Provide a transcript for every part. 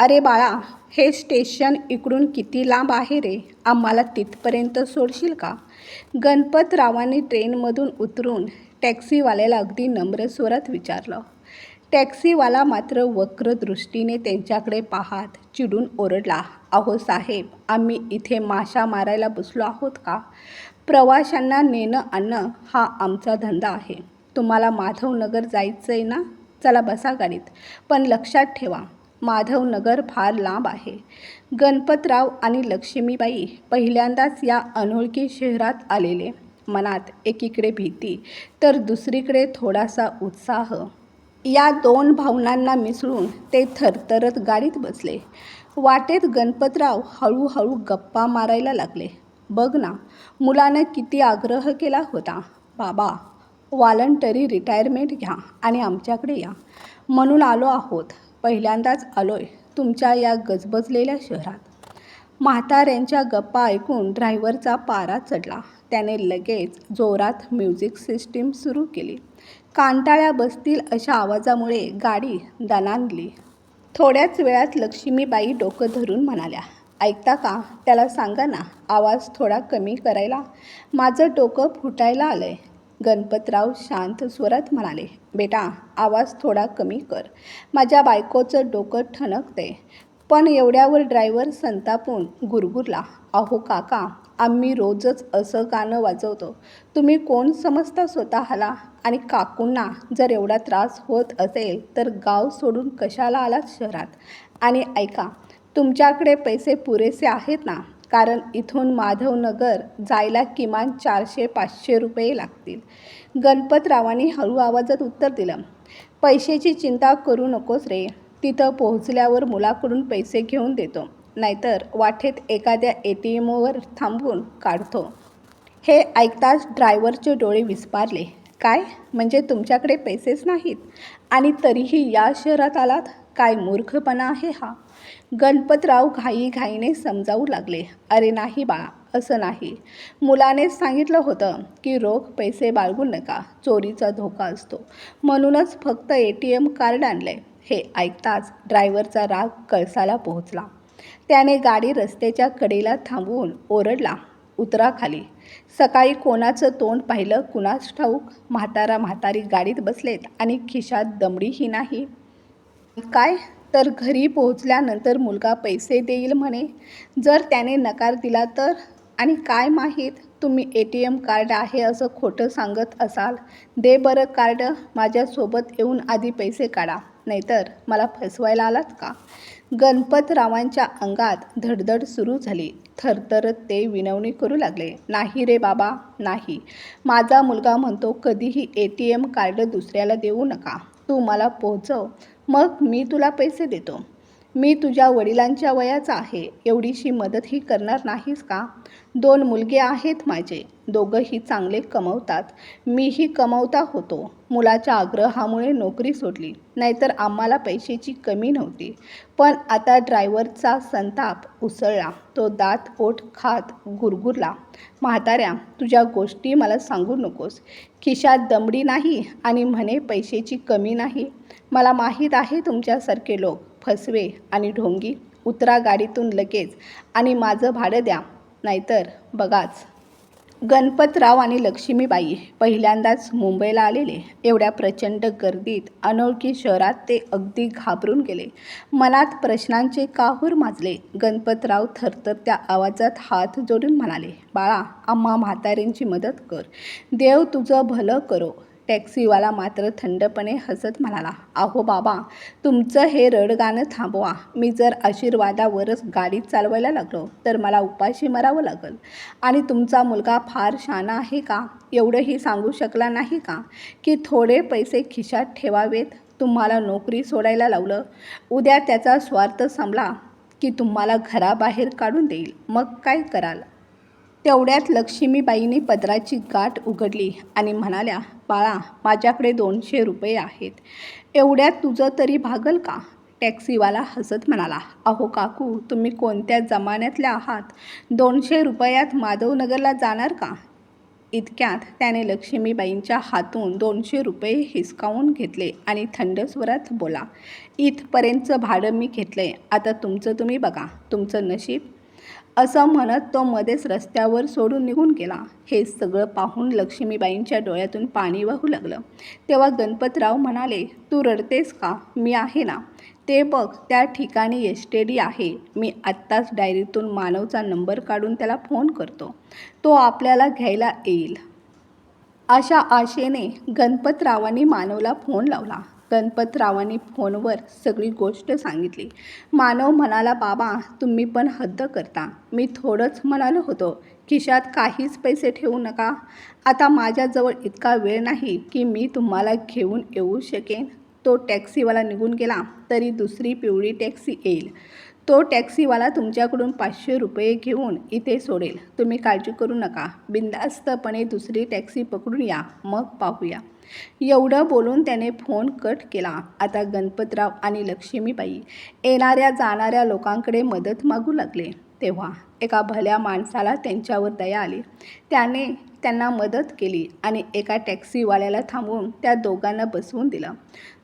अरे बाळा हे स्टेशन इकडून किती लांब आहे रे? आम्हाला तिथपर्यंत सोडशील का? गणपतरावांनी ट्रेनमधून उतरून टॅक्सीवाल्याला अगदी नम्र स्वरात विचारलं. टॅक्सीवाला मात्र वक्र दृष्टीने त्यांच्याकडे पाहात चिडून ओरडला अहो साहेब आम्ही इथे माशा मारायला बसलो आहोत का? प्रवाशांना नेणं आणणं हा आमचा धंदा आहे. तुम्हाला माधवनगर जायचं आहे ना? चला बसा गाडीत. पण लक्षात ठेवा माधवनगर फार लांब आहे. गणपतराव आणि लक्ष्मीबाई पहिल्यांदाच या अनोळखी शहरात आलेले. मनात एकीकडे भीती तर दुसरीकडे थोडासा उत्साह. या दोन भावनांना मिसळून ते थरथरत गाडीत बसले. वाटेत गणपतराव हळूहळू गप्पा मारायला लागले. बघ ना मुलानं किती आग्रह केला होता. बाबा वॉलंटरी रिटायरमेंट घ्या आणि आमच्याकडे या. म्हणून आलो आहोत. पहिल्यांदाच आलोय तुमच्या या गजबजलेल्या शहरात. म्हाताऱ्यांच्या गप्पा ऐकून ड्रायव्हरचा पारा चढला. त्याने लगेच जोरात म्युझिक सिस्टीम सुरू केली. कांटाळ्या बसतील अशा आवाजामुळे गाडी दणानली थोड्याच वेळात लक्ष्मीबाई डोकं धरून म्हणाल्या ऐकता का? त्याला सांगा ना आवाज थोडा कमी करायला. माझं डोकं फुटायला आलं आहे गणपतराव शांत स्वरात म्हणाले बेटा आवाज थोडा कमी कर. माझ्या बायकोचं डोकं ठणकते. पण एवढ्यावर ड्रायव्हर संतापून गुरगुरला अहो काका आम्ही रोजच असं गाणं वाजवतो. तुम्ही कोण समजता स्वतःला? आणि काकूंना जर एवढा त्रास होत असेल तर गाव सोडून कशाला आलात शहरात? आणि ऐका तुमच्याकडे पैसे पुरेसे आहेत ना? कारण इथून माधवनगर जायला किमान चारशे पाचशे रुपये लागतील. गणपतरावांनी हळू आवाजात उत्तर दिलं पैशाची चिंता करू नकोस रे तिथं पोहोचल्यावर मुलाकडून पैसे घेऊन देतो नाहीतर वाटेत एखाद्या ए टी एमवर थांबवून काढतो. हे ऐकताच ड्रायव्हरचे डोळे विस्पारले काय? म्हणजे तुमच्याकडे पैसेच नाहीत? आणि तरीही या शहरात आलात? काय मूर्खपणा आहे हा? गणपतराव घाईघाईने समजावू लागले. अरे नाही बाळा असं नाही. मुलानेच सांगितलं होतं की रोख पैसे बाळगू नका चोरीचा धोका असतो. म्हणूनच फक्त ए टी एम कार्ड आणलं. हे ऐकताच ड्रायव्हरचा राग कळसाला पोहोचला. त्याने गाडी रस्त्याच्या कडेला थांबवून ओरडला उतरा खाली सकाळी कोणाचं तोंड पाहिलं कुणास ठाऊक? म्हातारा म्हातारी गाडीत बसलेत आणि खिशात दमडीही नाही. काय? तर घरी पोहोचल्यानंतर मुलगा पैसे देईल म्हणे. जर त्याने नकार दिला तर? आणि काय माहीत? तुम्ही ए टी एम कार्ड आहे असं खोटं सांगत असाल. दे बरं कार्ड. माझ्यासोबत येऊन आधी पैसे काढा. नाहीतर मला फसवायला आलात का? गणपतरावांच्या अंगात धडधड सुरू झाली. थरथरत ते विनवणी करू लागले. नाही रे बाबा नाही. माझा मुलगा म्हणतो कधीही ए टी एम कार्ड दुसऱ्याला देऊ नका. तू मला पोहोचव. मग मी तुला पैसे देतो. मी तुझ्या वडिलांच्या वयाचा आहे एवढीशी मदतही करणार नाहीस का? दोन मुलगे आहेत माझे दोघंही चांगले कमवतात. मीही कमवता होतो. मुलाच्या आग्रहामुळे नोकरी सोडली नाहीतर आम्हाला पैशाची कमी नव्हती. पण आता ड्रायव्हरचा संताप उसळला तो दात ओठ खात गुरगुरला. म्हाताऱ्या तुझ्या गोष्टी मला सांगू नकोस. खिशात दमडी नाही आणि म्हणे पैशाची कमी नाही. मला माहीत आहे तुमच्यासारखे लोक. फसवे आणि ढोंगी उतरा गाडीतून लगेच आणि माझं भाडं द्या नाहीतर बघाच. गणपतराव आणि लक्ष्मीबाई पहिल्यांदाच मुंबईला आलेले एवढ्या प्रचंड गर्दीत अनोळखी शहरात ते अगदी घाबरून गेले. मनात प्रश्नांचे काहूर माजले. गणपतराव थरथरत्या आवाजात हात जोडून म्हणाले बाळा आम्हा म्हाताऱ्यांची मदत कर. देव तुझं भलं करो. टॅक्सीवाला मात्र थंडपणे हसत म्हणाला अहो बाबा तुमचं हे रडगाणं थांबवा. मी जर आशीर्वादावरच गाडी चालवायला लागलो तर मला उपाशी मरावं लागल. आणि तुमचा मुलगा फार शाना आहे का? एवढंही सांगू शकला नाही का? की थोडे पैसे खिशात ठेवावेत? तुम्हाला नोकरी सोडायला लावलं. उद्या त्याचा स्वार्थ संपला की तुम्हाला घराबाहेर काढून देईल. मग काय कराल? तेवढ्यात लक्ष्मीबाईंनी पदराची गाठ उघडली आणि म्हणाल्या बाळा माझ्याकडे दोनशे रुपये आहेत. एवढ्यात तुझं तरी भागल का? टॅक्सीवाला हसत म्हणाला अहो काकू तुम्ही कोणत्या जमान्यातल्या आहात? दोनशे रुपयात माधवनगरला जाणार का? इतक्यात त्याने लक्ष्मीबाईंच्या हातून दोनशे रुपये हिसकावून घेतले आणि थंड स्वरात बोला इथपर्यंतचं भाडं मी घेतलं आहे आता तुमचं तुम्ही बघा. तुमचं नशीब असं म्हणत तो मध्येच रस्त्यावर सोडून निघून गेला. हे सगळं पाहून लक्ष्मीबाईंच्या डोळ्यातून पाणी वाहू लागलं. तेव्हा गणपतराव म्हणाले तू रडतेस का? मी आहे ना. ते बघ त्या ठिकाणी एस आहे. मी आत्ताच डायरीतून मानवचा नंबर काढून त्याला फोन करतो. तो आपल्याला घ्यायला येईल. अशा आशेने गणपतरावांनी मानवला फोन लावला. गणपतरावांनी फोनवर सगळी गोष्ट सांगितली. मानव म्हणाला बाबा तुम्ही पण हद्द करता. मी थोडंच म्हणालो होतो खिशात काहीच पैसे ठेवू नका. आता माझ्याजवळ इतका वेळ नाही की मी तुम्हाला घेऊन येऊ शकेन. तो टॅक्सीवाला निघून गेला तरी दुसरी पिवळी टॅक्सी येईल. तो टॅक्सीवाला तुमच्याकडून पाचशे रुपये घेऊन इथे सोडेल. तुम्ही काळजी करू नका. बिंदास्तपणे दुसरी टॅक्सी पकडून या. मग पाहूया. एवढं बोलून त्याने फोन कट केला. आता गणपतराव आणि लक्ष्मीबाई येणाऱ्या जाणाऱ्या लोकांकडे मदत मागू लागले. तेव्हा एका भल्या माणसाला त्यांच्यावर दया आली. त्याने त्यांना मदत केली आणि एका टॅक्सीवाल्याला थांबवून त्या दोघांना बसवून दिलं.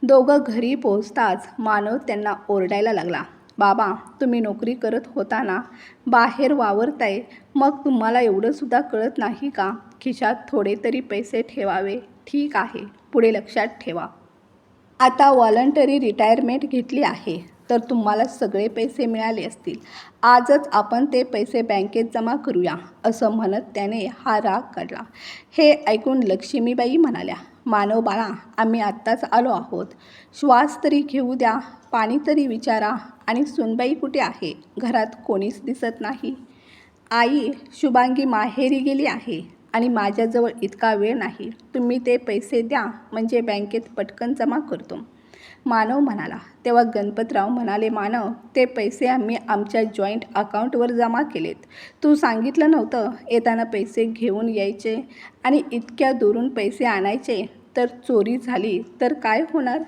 दोघं घरी पोहोचताच मानव त्यांना ओरडायला लागला. बाबा तुम्ही नोकरी करत होता ना? बाहेर वावरताय. मग तुम्हाला एवढंसुद्धा कळत नाही का? खिशात थोडे तरी पैसे ठेवावे. ठीक आहे पुढे लक्षात ठेवा. आता वॉलंटरी रिटायरमेंट घेतली आहे तर तुम्हाला सगळे पैसे मिळाले असतील. आजच आपण ते पैसे बँकेत जमा करूया असं म्हणत त्याने हा राग काढला. हे ऐकून लक्ष्मीबाई म्हणाल्या मानव बाळा आम्ही आत्ताच आलो आहोत. श्वास तरी घेऊ द्या पाणी तरी विचारा आणि सुनबाई कुठे आहे? घरात कोणीच दिसत नाही. आई शुभांगी माहेरी गेली आहे. आणि माझ्याजवळ इतका वेळ नाही. तुम्ही ते पैसे द्या म्हणजे बँकेत पटकन जमा करतो. मानव म्हणाला. तेव्हा गणपतराव म्हणाले मानव ते पैसे आम्ही आमच्या जॉईंट अकाउंटवर जमा केलेत. तू सांगितलं नव्हतं येताना पैसे घेऊन यायचे आणि इतक्या दुरून पैसे आणायचे. तर चोरी झाली तर काय होणार?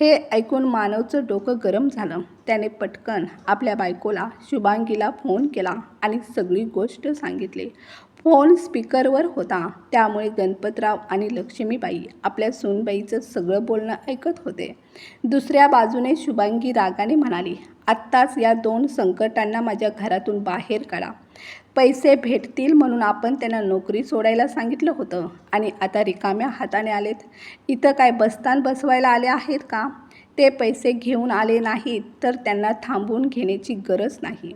हे ऐकून मानवचं डोकं गरम झालं. त्याने पटकन आपल्या बायकोला शुभांगीला फोन केला आणि सगळी गोष्ट सांगितली. फोन स्पीकरवर होता. त्यामुळे गणपतराव आणि लक्ष्मीबाई आपल्या सूनबाईचं सगळं बोलणं ऐकत होते. दुसऱ्या बाजूने शुभांगी रागाने म्हणाली आत्ताच या दोन संकटांना माझ्या घरातून बाहेर काढा. पैसे भेटतील म्हणून आपण त्यांना नोकरी सोडायला सांगितलं होतं आणि आता रिकाम्या हाताने आलेत. इथं काय बस्तान बसवायला आले आहेत का? ते पैसे घेऊन आले नाहीत तर त्यांना थांबून घेण्याची गरज नाही.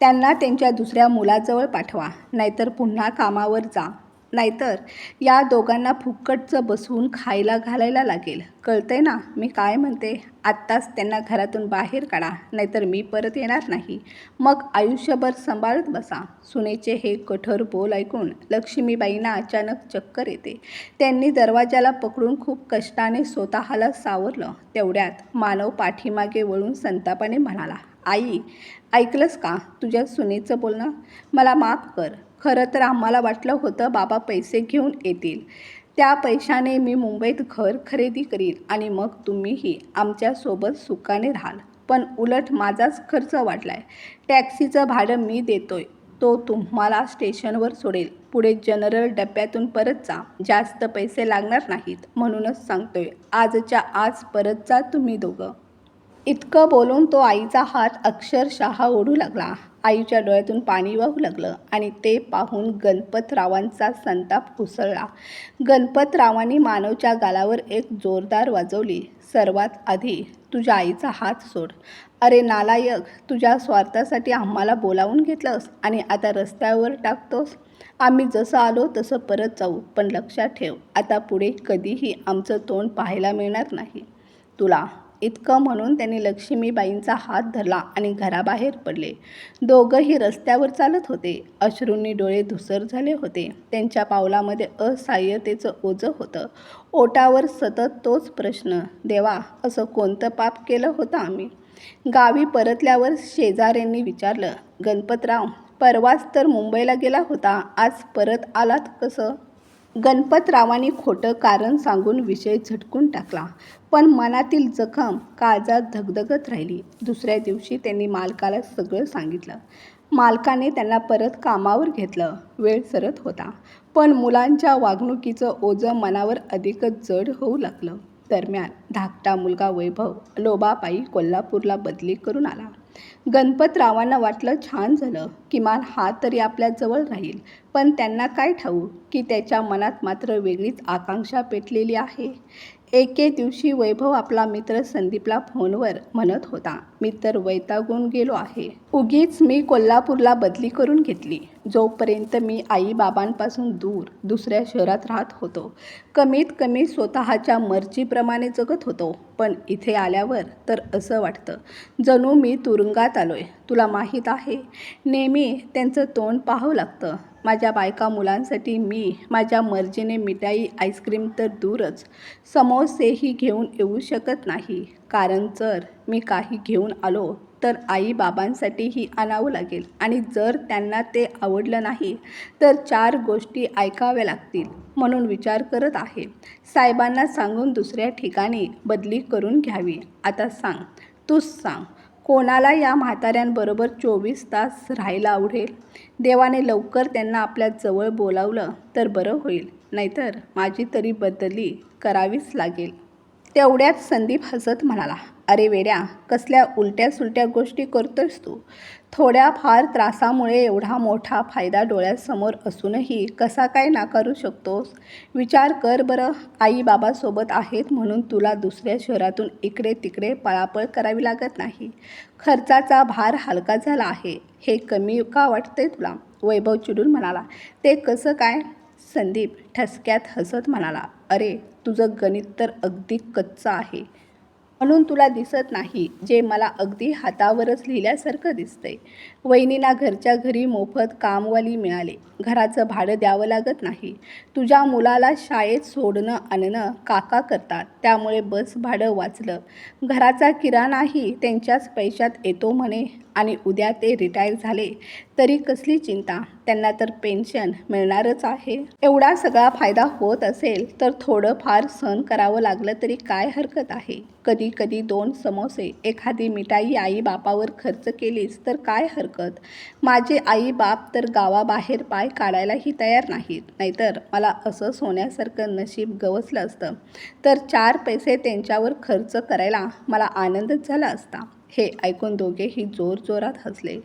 त्यांना त्यांच्या दुसऱ्या मुलाजवळ पाठवा नाहीतर पुन्हा कामावर जा. नाहीतर या दोघांना फुकटचं बसवून खायला घालायला लागेल. कळतंय ना? मी काय म्हणते? आत्ताच त्यांना घरातून बाहेर काढा नाहीतर मी परत येणार नाही. मग आयुष्यभर सांभाळत बसा. सुनेचे हे कठोर बोल ऐकून लक्ष्मीबाईंना अचानक चक्कर येते. त्यांनी दरवाजाला पकडून खूप कष्टाने स्वतःला सावरलं. तेवढ्यात मानव पाठीमागे वळून संतापाने म्हणाला आई ऐकलंस का तुझ्या सुनेचं बोलणं? मला माफ कर. खरं तर आम्हाला वाटलं होतं बाबा पैसे घेऊन येतील. त्या पैशाने मी मुंबईत घर खरेदी करीन आणि मग तुम्हीही आमच्यासोबत सुखाने राहाल. पण उलट माझाच खर्च वाढला आहे टॅक्सीचं भाडं मी देतोय. तो तुम्हाला स्टेशनवर सोडेल. पुढे जनरल डब्यातून परत जा. जास्त पैसे लागणार नाहीत म्हणूनच सांगतोय. आजच्या आज परत जा तुम्ही दोघं. इतकं बोलून तो आईचा हात अक्षरशः ओढू लागला. आईच्या डोळ्यातून पाणी वाहू लागलं आणि ते पाहून गणपतरावांचा संताप उसळला. गणपतरावांनी मानवच्या गालावर एक जोरदार वाजवली. सर्वात आधी तुझ्या आईचा हात सोड. अरे नालायक तुझ्या स्वार्थासाठी आम्हाला बोलावून घेतलंस आणि आता रस्त्यावर टाकतोस. आम्ही जसं आलो तसं परत जाऊ पण लक्षात ठेव आता पुढे कधीही आमचं तोंड पाहायला मिळणार नाही. तुला इतकं म्हणून त्यांनी लक्ष्मीबाईंचा हात धरला आणि घराबाहेर पडले. दोघंही रस्त्यावर चालत होते. अश्रूंनी डोळे धुसर झाले होते. त्यांच्या पावलामध्ये असहाय्यतेचं ओझं होतं. ओटावर सतत तोच प्रश्न देवा असं कोणतं पाप केलं होतं आम्ही? गावी परतल्यावर शेजाऱ्यांनी विचारलं गणपतराव परवाच तर मुंबईला गेला होता. आज परत आलात कसं? गणपतरावांनी खोटं कारण सांगून विषय झटकून टाकला. पण मनातील जखम काळजात धगधगत राहिली. दुसऱ्या दिवशी त्यांनी मालकाला सगळं सांगितलं. मालकाने त्यांना परत कामावर घेतलं. वेळ सरत होता. पण मुलांच्या वागणुकीचं ओझं मनावर अधिकच जड होऊ लागलं. दरम्यान धाकटा मुलगा वैभव लोबापायी कोल्हापूरला बदली करून आला. गणपतरावांना वाटलं छान झालं. किमान हा तरी आपल्या जवळ राहील. पण त्यांना काय ठाऊ की त्याच्या मनात मात्र वेगळीच आकांक्षा पेटलेली आहे. एके दिवशी वैभव आपला मित्र संदीपला फोनवर म्हणत होता. मी तर वैतागून गेलो आहे. उगीच मी कोल्हापूरला बदली करून घेतली. जोपर्यंत मी आईबाबांपासून दूर दुसऱ्या शहरात राहत होतो. कमीत कमी स्वतःच्या मर्जीप्रमाणे जगत होतो. पण इथे आल्यावर तर असं वाटतं जणू मी तुरुंगात आलोय. तुला माहीत आहे नेहमी त्यांचं तोंड पाहावं लागतं. माझ्या बायका मुलांसाठी मी माझ्या मर्जीने मिठाई आईस्क्रीम तर दूरच. समोसेही घेऊन येऊ शकत नाही. कारण जर मी काही घेऊन आलो तर आई बाबांसाठीही आणावं लागेल. आणि जर त्यांना ते आवडलं नाही तर चार गोष्टी ऐकाव्या लागतील म्हणून विचार करत आहे. साहेबांना सांगून दुसऱ्या ठिकाणी बदली करून घ्यावी. आता सांग तूच सांग कोणाला या म्हाताऱ्यांबरोबर चोवीस तास राहायला आवडेल? देवाने लवकर त्यांना आपल्या जवळ बोलावलं तर बरं होईल. नाहीतर माझी तरी बदली करावीच लागेल. तेवढ्यात संदीप हसत म्हणाला अरे वेड्या कसल्या उलट्या सुलट्या गोष्टी करतोयस तू? थोड्या फार त्रासामुळे एवढा मोठा फायदा डोळ्यासमोर असूनही कसा काय नाकारू शकतोस? विचार कर बरं आई बाबासोबत आहेत म्हणून तुला दुसऱ्या शहरातून इकडे तिकडे पळापळ करावी लागत नाही. खर्चाचा भार हलका झाला आहे. हे कमी का वाटतंय तुला? वैभव चिडून म्हणाला ते कसं काय? संदीप ठसक्यात हसत म्हणाला अरे तुझं गणित तर अगदी कच्चं आहे. म्हणून तुला दिसत नाही जे मला अगदी हातावरच लिहिल्यासारखं दिसतंय. वहिनीला घरच्या घरी मोफत कामवाली मिळाले. घराचं भाडं द्यावं लागत नाही. तुझ्या मुलाला शाळेत सोडणं आणणं काका करतात. त्यामुळे बस भाडं वाचलं. घराचा किराणाही त्यांच्याच पैशात येतो म्हणे. आणि उद्या ते रिटायर झाले तरी कसली चिंता? त्यांना तर पेन्शन मिळणारच आहे. एवढा सगळा फायदा होत असेल तर थोडं फार सहन करावं लागलं तरी काय हरकत आहे? कधी कधी दोन समोसे एखादी मिठाई आई बापावर खर्च केलीस तर काय हरकत? माझे आई बाप तर गावाबाहेर पाय काढायलाही तयार नाहीत. नाहीतर मला असं सोन्यासारखं नशीब गवसलं असतं. तर चार पैसे त्यांच्यावर खर्च करायला मला आनंदच झाला असता. हे ऐकून दोघेही जोरजोरात हसले.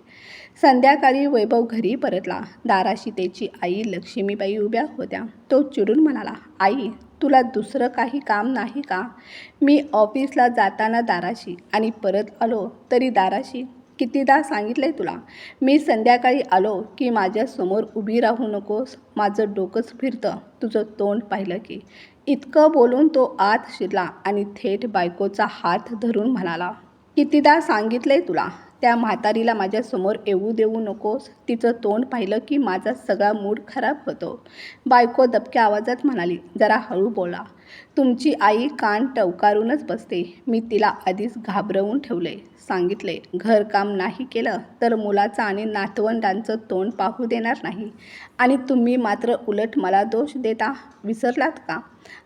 संध्याकाळी वैभव घरी परतला. दाराशी त्याची आई लक्ष्मीबाई उभ्या होत्या. तो चिडून म्हणाला आई तुला दुसरं काही काम नाही का? मी ऑफिसला जाताना दाराशी आणि परत आलो तरी दाराशी कितीदा सांगितलं आहे तुला? मी संध्याकाळी आलो की माझ्यासमोर उभी राहू नकोस. माझं डोकंच फिरतं. तुझं तोंड पाहिलं की. इतकं बोलून तो आत शिरला आणि थेट बायकोचा हात धरून म्हणाला कितीदा सांगितलं आहे तुला? त्या म्हातारीला माझ्यासमोर येऊ देऊ नकोस. तिचं तोंड पाहिलं की माझा सगळा मूड खराब होतो. बायको दबक्या आवाजात म्हणाली जरा हळू बोला. तुमची आई कान टवकारूनच बसते. मी तिला आधीच घाबरवून ठेवले. सांगितले घरकाम नाही केलं तर मुलाचं आणि नातवंडांचं तोंड पाहू देणार नाही. आणि तुम्ही मात्र उलट मला दोष देता? विसरलात का?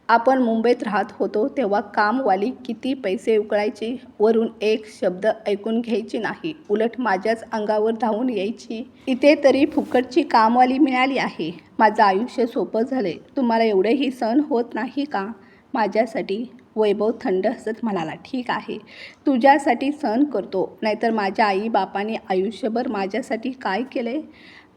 आपण मुंबईत राहत होतो तेव्हा कामवाली किती पैसे उकळायची वरून एक शब्द ऐकून घ्यायची नाही. उलट माझ्याच अंगावर धावून यायची. इथे तरी फुकटची कामवाली मिळाली आहे. माझं आयुष्य सोपं झाले तुम्हाला एवढेही सण होत नाही का? माझ्यासाठी वैभव थंड हसत म्हणाला ठीक आहे. तुझ्यासाठी सण करतो. नाहीतर माझ्या आई बापाने आयुष्यभर माझ्यासाठी काय केले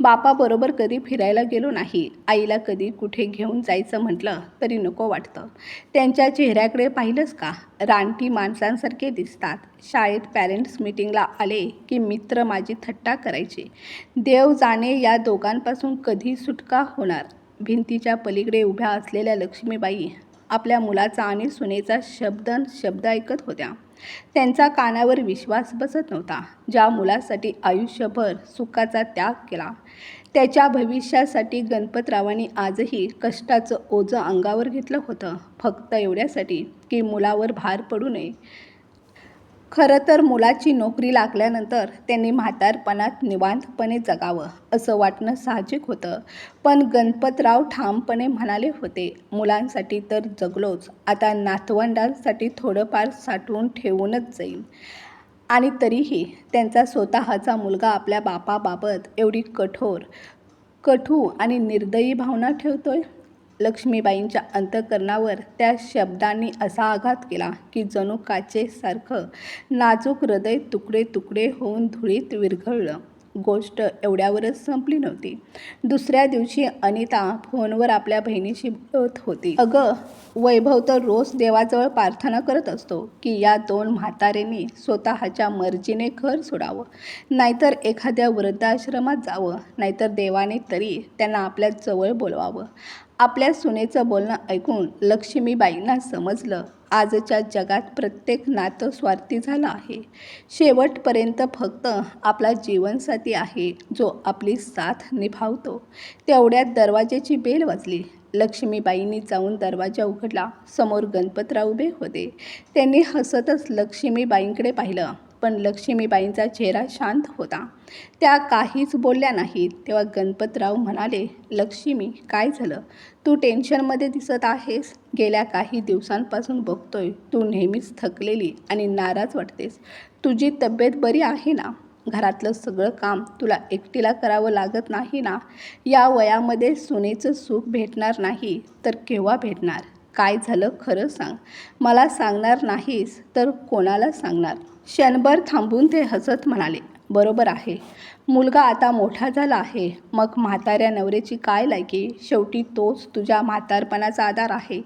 बापाबरोबर कधी फिरायला गेलो नाही. आईला कधी कुठे घेऊन जायचं म्हटलं तरी नको वाटतं. त्यांच्या चेहऱ्याकडे पाहिलंच का? रानटी माणसांसारखे दिसतात. शाळेत पॅरेंट्स मिटिंगला आले की मित्र माझी थट्टा करायचे. देव जाणे या दोघांपासून कधी सुटका होणार? भिंतीच्या पलीकडे उभ्या असलेल्या लक्ष्मीबाई आपल्या मुलाचा आणि सुनेचा शब्द शब्द ऐकत होत्या. त्यांचा कानावर विश्वास बसत नव्हता. ज्या मुलासाठी आयुष्यभर सुखाचा त्याग केला त्याच्या भविष्यासाठी गणपतरावांनी आजही कष्टाचं ओझं अंगावर घेतलं होतं. फक्त एवढ्यासाठी की मुलावर भार पडू नये. खरं तर मुलाची नोकरी लागल्यानंतर त्यांनी म्हातारपणात निवांतपणे जगावं असं वाटणं साहजिक होतं. पण गणपतराव ठामपणे म्हणाले होते मुलांसाठी तर जगलोच आता नातवंडांसाठी थोडंफार साठवून ठेवूनच जाईल आणि तरीही त्यांचा स्वतःचा मुलगा आपल्या बापाबाबत एवढी कठोर कठू आणि निर्दयी भावना ठेवतोय? लक्ष्मीबाईंच्या अंतकरणावर त्या शब्दांनी असा आघात केला की जणू काचेसारखं नाजूक हृदय तुकडे तुकडे होऊन धुळीत विरघळलं. गोष्ट एवढ्यावरच संपली नव्हती. दुसऱ्या दिवशी अनिता फोनवर आपल्या बहिणीशी बोलत होती. अगं वैभव तर रोज देवाजवळ प्रार्थना करत असतो की या दोन म्हातारेंनी स्वतःच्या मर्जीने घर सोडावं. नाहीतर एखाद्या वृद्धाश्रमात जावं. नाहीतर देवाने तरी त्यांना आपल्या जवळ बोलवावं. आपल्या सुनेचं बोलणं ऐकून लक्ष्मीबाईंना समजलं आजच्या जगात प्रत्येक नातं स्वार्थी झालं आहे. शेवटपर्यंत फक्त आपला जीवनसाथी आहे जो आपली साथ निभावतो. तेवढ्यात दरवाजेची बेल वाजली. लक्ष्मीबाईंनी जाऊन दरवाजा उघडला. समोर गणपतराव उभे होते. त्यांनी हसतच लक्ष्मीबाईंकडे पाहिलं. पण लक्ष्मीबाईंचा चेहरा शांत होता. त्या काहीच बोलल्या नाहीत. तेव्हा गणपतराव म्हणाले लक्ष्मी काय झालं? तू टेन्शनमध्ये दिसत आहेस? गेल्या काही दिवसांपासून बघतोय. तू नेहमीच थकलेली आणि नाराज वाटतेस. तुझी तब्येत बरी आहे ना? घरातलं सगळं काम तुला एकटीला करावं लागत नाही ना? या वयामध्ये सुनेचं सुख भेटणार नाही तर केव्हा भेटणार? काय झालं खरं सांग. मला सांगणार नाहीस तर कोणाला सांगणार? क्षणभर थांबून ते हसत म्हणाले. बरोबर आहे. मुलगा आता मोठा झाला आहे. मग म्हाताऱ्या नवऱ्याची काय लायकी? शेवटी तोच तुझ्या म्हातारपणाचा आधार आहे.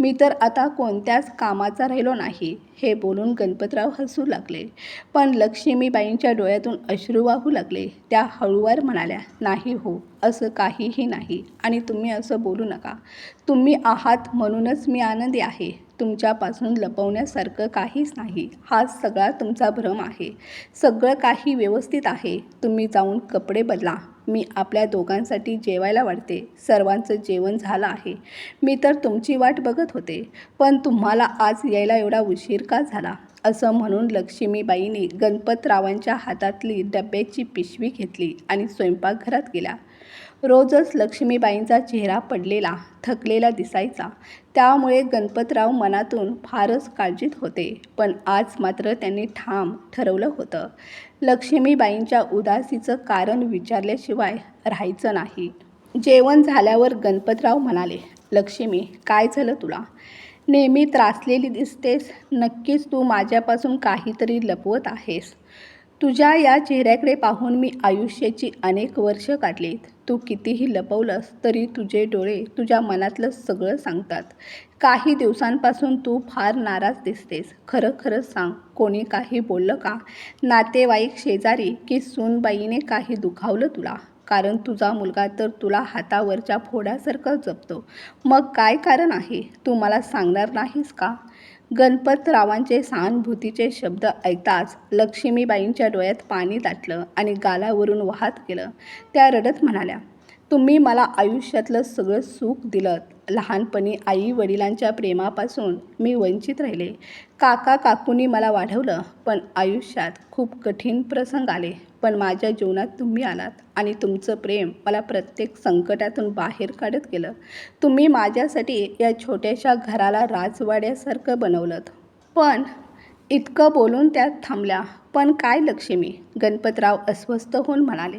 मी तर आता कोणत्याच कामाचा राहिलो नाही. हे बोलून गणपतराव हसू लागले. पण लक्ष्मीबाईंच्या डोळ्यातून अश्रू वाहू लागले. त्या हळूवार म्हणाल्या नाही हो असं काहीही नाही. आणि तुम्ही असं बोलू नका. तुम्ही आहात म्हणूनच मी आनंदी आहे. तुमच्यापासून लपवण्यासारखं काहीच नाही. हा सगळा तुमचा भ्रम आहे. सगळं काही व्यवस्थित आहे. तुम्ही जाऊन कपडे बदला. मी आपल्या दोघांसाठी जेवायला वाढते. सर्वांचं जेवण झालं आहे. मी तर तुमची वाट बघत होते. पण तुम्हाला आज यायला एवढा उशीर का झाला? असं म्हणून लक्ष्मीबाईंनी गणपतरावांच्या हातातली डब्याची पिशवी घेतली आणि स्वयंपाकघरात गेला रोजच लक्ष्मीबाईंचा चेहरा पडलेला थकलेला दिसायचा. त्यामुळे गणपतराव मनातून फारच काळजीत होते पण आज मात्र त्यांनी ठाम ठरवलं होतं. लक्ष्मीबाईंच्या उदासीचं कारण विचारल्याशिवाय राहायचं नाही. जेवण झाल्यावर गणपतराव म्हणाले लक्ष्मी काय झालं तुला? नेहमी त्रासलेली दिसतेस. नक्कीच तू माझ्यापासून काहीतरी लपवत आहेस. तुझ्या या चेहऱ्याकडे पाहून मी आयुष्याची अनेक वर्ष काढलीत. तू कितीही लपवलंस तरी तुझे डोळे तुझ्या मनातलं सगळं सांगतात. काही दिवसांपासून तू फार नाराज दिसतेस. खरं खरं सांग कोणी काही बोललं का? नातेवाईक शेजारी की सूनबाईने काही दुखावलं तुला? कारण तुझा मुलगा तर तुला हातावरच्या फोड्यासारखं जपतो. मग काय कारण आहे? तू मला सांगणार नाहीस का? गणपतरावांचे सहानुभूतीचे शब्द ऐकताच लक्ष्मीबाईंच्या डोळ्यात पाणी दाटलं आणि गालावरून वाहत गेलं. त्या रडत म्हणाल्या तुम्ही मला आयुष्यातलं सगळं सुख दिलं लहानपणी आई वडिलांच्या प्रेमापासून मी वंचित राहिले. काका काकूंनी मला वाढवलं पण आयुष्यात खूप कठीण प्रसंग आले. पण माझ्या जीवनात तुम्ही आलात आणि तुमचं प्रेम मला प्रत्येक संकटातून बाहेर काढत गेलं. तुम्ही माझ्यासाठी या छोट्याशा घराला राजवाड्यासारखं बनवलं पण इतकं बोलून त्यात थांबल्या. पण काय लक्ष्मी? गणपतराव अस्वस्थ होऊन म्हणाले.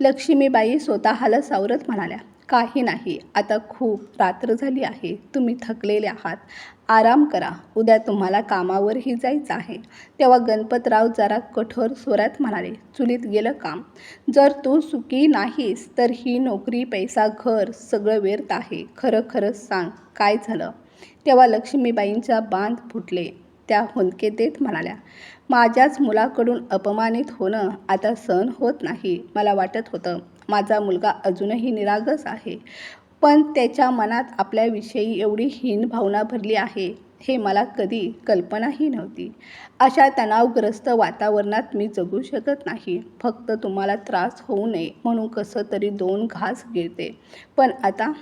लक्ष्मीबाई स्वतःला सावरत म्हणाल्या. काही नाही. आता खूप रात्र झाली आहे. तुम्ही थकलेले आहात. आराम करा. उद्या तुम्हाला कामावरही जायचं आहे. तेव्हा गणपतराव जरा कठोर स्वरात म्हणाले चुलीत गेलं काम. जर तू सुखी नाहीस तर ही नोकरी पैसा घर सगळं व्यर्थ आहे. खरं खरंच सांग काय झालं? तेव्हा लक्ष्मीबाईंच्या बांध फुटले. त्या हुंदके देत म्हणाल्या माझ्याच मुलाकडून अपमानित होणं आता सहन होत नाही. मला वाटत होतं माझा मुलगा अजूनही निरागस आहे. पण त्याच्या मनात आपल्याविषयी एवढी हीन भावना भरली आहे हे मला कधी कल्पनाही नव्हती. अशा तणावग्रस्त वातावरणात मी जगू शकत नाही. फक्त तुम्हाला त्रास होऊ नये म्हणून कसं तरी दोन घास गिळते. पण आता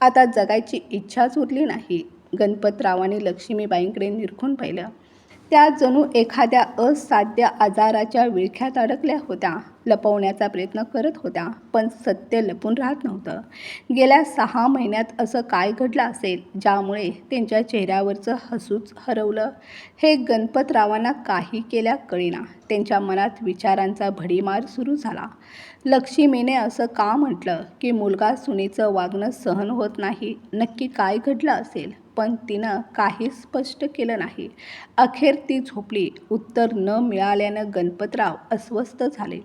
आता जगायची इच्छाच उरली नाही. गणपतरावाने लक्ष्मीबाईंकडे निरखून पाहिलं. त्या जणू एखाद्या असाध्य आजाराच्या विळख्यात अडकल्या होत्या. लपवण्याचा प्रयत्न करत होत्या पण सत्य लपून राहत नव्हतं. गेल्या सहा महिन्यात असं काय घडलं असेल ज्यामुळे त्यांच्या चेहऱ्यावरचं हसूच हरवलं? हे गणपतरावांना काही केल्या कळेना. त्यांच्या मनात विचारांचा भडीमार सुरू झाला. लक्ष्मीने असं का म्हटलं की मुलगा सुनेचं वागणं सहन होत नाही? नक्की काय घडलं असेल? पण तिनं काहीच स्पष्ट केलं नाही. अखेर ती झोपली. उत्तर न मिळाल्यानं गणपतराव अस्वस्थ झाले.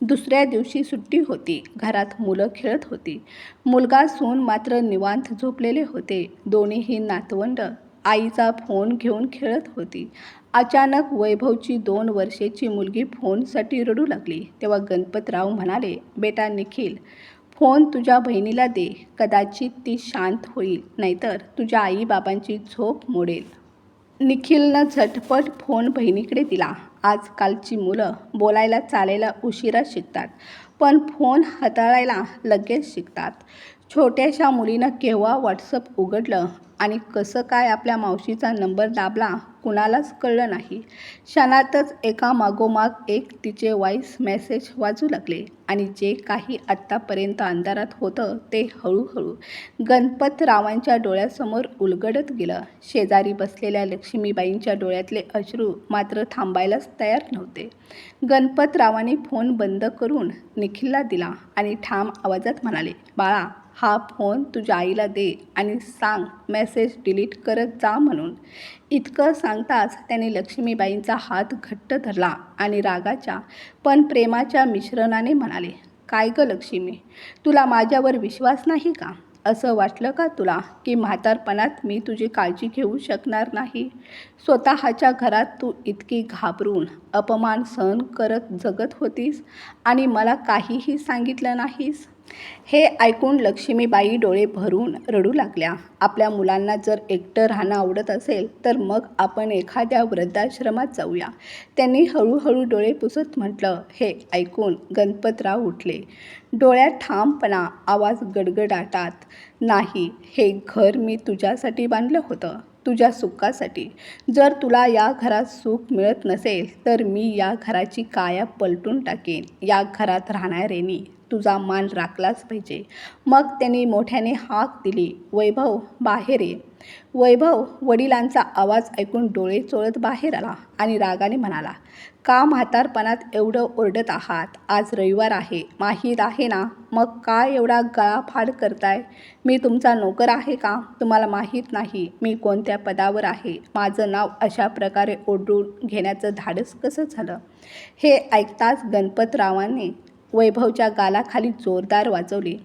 दुसऱ्या दिवशी सुट्टी होती. घरात मुलं खेळत होती. मुलगा सून मात्र निवांत झोपलेले होते. दोन्हीही नातवंड आईचा फोन घेऊन खेळत होती. अचानक वैभवची दोन वर्षाची मुलगी फोनसाठी रडू लागली. तेव्हा गणपतराव म्हणाले बेटा निखिल फोन तुझ्या बहिणीला दे. कदाचित ती शांत होईल नाहीतर तुझ्या आईबाबांची झोप मोडेल. निखिलनं झटपट फोन बहिणीकडे दिला. आजकालची मुलं बोलायला चालायला उशिरा शिकतात पण फोन हाताळायला लगेच शिकतात. छोट्याशा मुलीनं केव्हा व्हॉट्सअप उघडलं आणि कसं काय आपल्या मावशीचा नंबर दाबला कुणालाच कळलं नाही. क्षणातच एका मागोमाग एक तिचे व्हॉईस मेसेज वाजू लागले आणि जे काही आत्तापर्यंत अंधारात होतं ते हळूहळू गणपतरावांच्या डोळ्यासमोर उलगडत गेलं. शेजारी बसलेल्या लक्ष्मीबाईंच्या डोळ्यातले अश्रू मात्र थांबायलाच तयार नव्हते. गणपतरावांनी फोन बंद करून निखिलला दिला आणि ठाम आवाजात म्हणाले बाळा हा फोन तुझ्या आईला दे आणि सांग मेसेज डिलीट करत जा म्हणून. इतकं सांगताच त्याने लक्ष्मीबाईंचा हात घट्ट धरला आणि रागाच्या पण प्रेमाच्या मिश्रणाने म्हणाले काय गं लक्ष्मी तुला माझ्यावर विश्वास नाही का? असं वाटलं का तुला की म्हातारपणात मी तुझी काळजी घेऊ शकणार नाही? स्वतःच्या घरात तू इतकी घाबरून अपमान सहन करत जगत होतीस आणि मला काहीही सांगितलं नाहीस? हे ऐकून लक्ष्मीबाई डोळे भरून रडू लागल्या. आपल्या मुलांना जर एकटं राहणं आवडत असेल तर मग आपण एखाद्या वृद्धाश्रमात जाऊया. त्यांनी हळूहळू डोळे पुसत म्हटलं हे ऐकून गणपतराव उठले. डोळ्यात ठामपणा आवाज गडगडाटात. नाही हे घर मी तुझ्यासाठी बांधलं होतं तुझ्या सुखासाठी. जर तुला या घरात सुख मिळत नसेल तर मी या घराची काया पलटून टाकेन. या घरात राहणाऱ्यांनी तुझा मान राखलाच पाहिजे. मग त्यांनी मोठ्याने हाक दिली. वैभव बाहेर ये. वैभव वडिलांचा आवाज ऐकून डोळे चोळत बाहेर आला आणि रागाने म्हणाला का म्हातारपणात एवढं ओरडत आहात? आज रविवार आहे. माहीत आहे ना? मग काय एवढा गळाफाड करताय? मी तुमचा नोकर आहे का? तुम्हाला माहीत नाही. मी कोणत्या पदावर आहे? माझं नाव अशा प्रकारे ओढून घेण्याचं धाडस कसं झालं हे ऐकताच गणपतरावांनी वैभवच्या गालाखाली जोरदार वाजवली.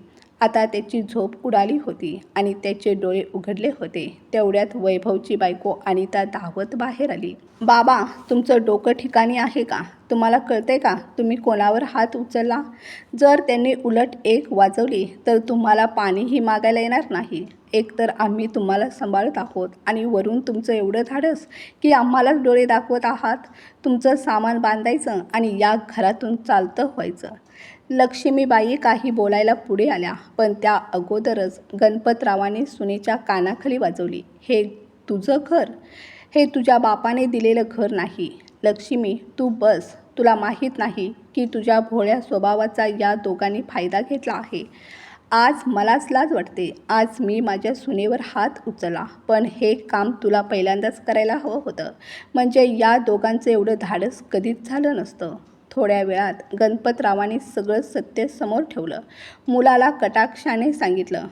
आता त्याची झोप उडाली होती आणि त्याचे डोळे उघडले होते. तेवढ्यात वैभवची बायको अनिता धावत बाहेर आली. बाबा तुमचं डोकं ठिकाणी आहे का? तुम्हाला कळते का? तुम्ही कोणावर हात उचलला? जर त्यांनी उलट एक वाजवली तर तुम्हाला पाणीही मागायला येणार नाही. एकतर आम्ही तुम्हाला सांभाळत आहोत आणि वरून तुमचं एवढं धाडस की आम्हालाच डोळे दाखवत आहात. तुमचं सामान बांधायचं आणि या घरातून चालतं व्हायचं. लक्ष्मीबाई काही बोलायला पुढे आल्या पण त्या अगोदरच गणपतरावाने सुनेच्या कानाखाली वाजवली हे तुझं घर? हे तुझ्या बापाने दिलेलं घर नाही. लक्ष्मी तू बस. तुला माहीत नाही की तुझ्या भोळ्या स्वभावाचा या दोघांनी फायदा घेतला आहे. आज मलाच लाज वाटते. आज मी माझ्या सुनेवर हात उचलला पण हे काम तुला पहिल्यांदाच करायला हवं होतं. म्हणजे या दोघांचं एवढं धाडस कधीच झालं नसतं. थोड्या वेळात गणपतरावांनी सगळं सत्य समोर ठेवलं. मुलाला कटाक्षाने सांगितलं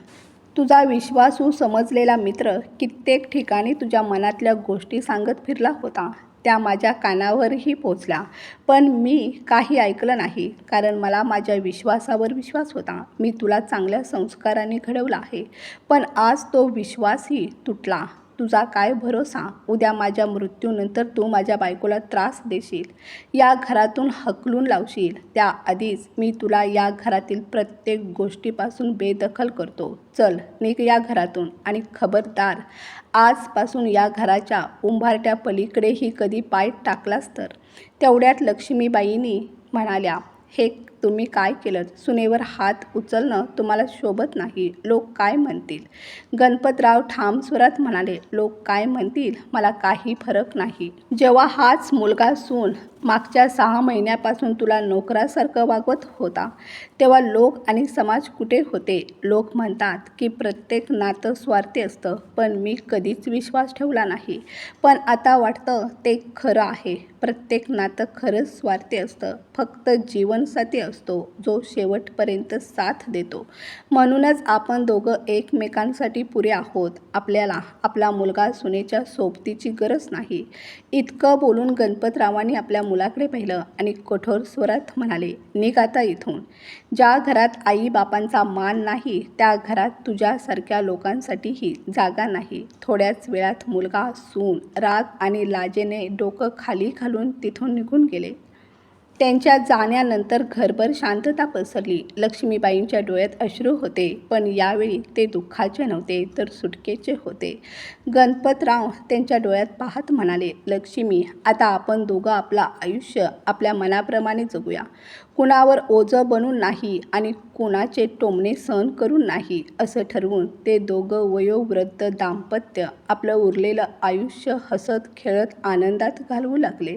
तुझा विश्वासू समजलेला मित्र कित्येक ठिकाणी तुझ्या मनातल्या गोष्टी सांगत फिरला होता. त्या माझ्या कानावरही पोचल्या. पण मी काही ऐकलं नाही कारण मला माझ्या विश्वासावर विश्वास होता. मी तुला चांगल्या संस्काराने घडवला आहे. पण आज तो विश्वासही तुटला. तुझा काय भरोसा? उद्या माझ्या मृत्यूनंतर तू माझ्या बायकोला त्रास देशील. या घरातून हकलून लावशील. त्याआधीच मी तुला या घरातील प्रत्येक गोष्टीपासून बेदखल करतो. चल निघ या घरातून. आणि खबरदार आजपासून या घराच्या उंभारट्या पलीकडेही कधी पाय टाकलास तर? तेवढ्यात लक्ष्मीबाईंनी म्हणाल्या हे तुम्ही काय केलं? सुनेवर हात उचलणं तुम्हाला शोभत नाही. लोक काय म्हणतील? गणपतराव ठाम स्वरात म्हणाले लोक काय म्हणतील? मला काही फरक नाही. जेव्हा हाच मुलगा सून मागच्या सहा महिन्यापासून तुला नोकरासारखं वागवत होता. तेव्हा लोक आणि समाज कुठे होते? लोक म्हणतात की प्रत्येक नातं स्वार्थी असतं पण मी कधीच विश्वास ठेवला नाही. पण आता वाटतं ते खरं आहे. प्रत्येक नातं खरंच स्वार्थी असतं. फक्त जीवनसाथी असतो जो शेवटपर्यंत साथ देतो. म्हणूनच आपण दोघं एकमेकांसाठी पुरे आहोत. आपल्याला आपला मुलगा सुनेच्या सोबतीची गरज नाही. इतकं बोलून गणपतरावांनी आपल्या मुलाकडे पाहिलं आणि कठोर स्वरात म्हणाले निघ आता इथून. ज्या घरात आई बापांचा मान नाही त्या घरात तुझ्यासारख्या लोकांसाठीही जागा नाही. थोड्याच वेळात मुलगा सून राग आणि लाजेने डोकं खाली घालून तिथून निघून गेले. त्यांच्या जाण्यानंतर घरभर शांतता पसरली. लक्ष्मीबाईंच्या डोळ्यात अश्रू होते पण यावेळी ते दुःखाचे नव्हते तर सुटकेचे होते. गणपतराव त्यांच्या डोळ्यात पाहत म्हणाले लक्ष्मी आता आपण दोघं आपलं आयुष्य आपल्या मनाप्रमाणे जगूया. कुणावर ओझं बनून नाही आणि कुणाचे टोमणे सहन करून नाही असं ठरवून ते दोघं वयोवृद्ध दाम्पत्य आपलं उरलेलं आयुष्य हसत खेळत आनंदात घालवू लागले.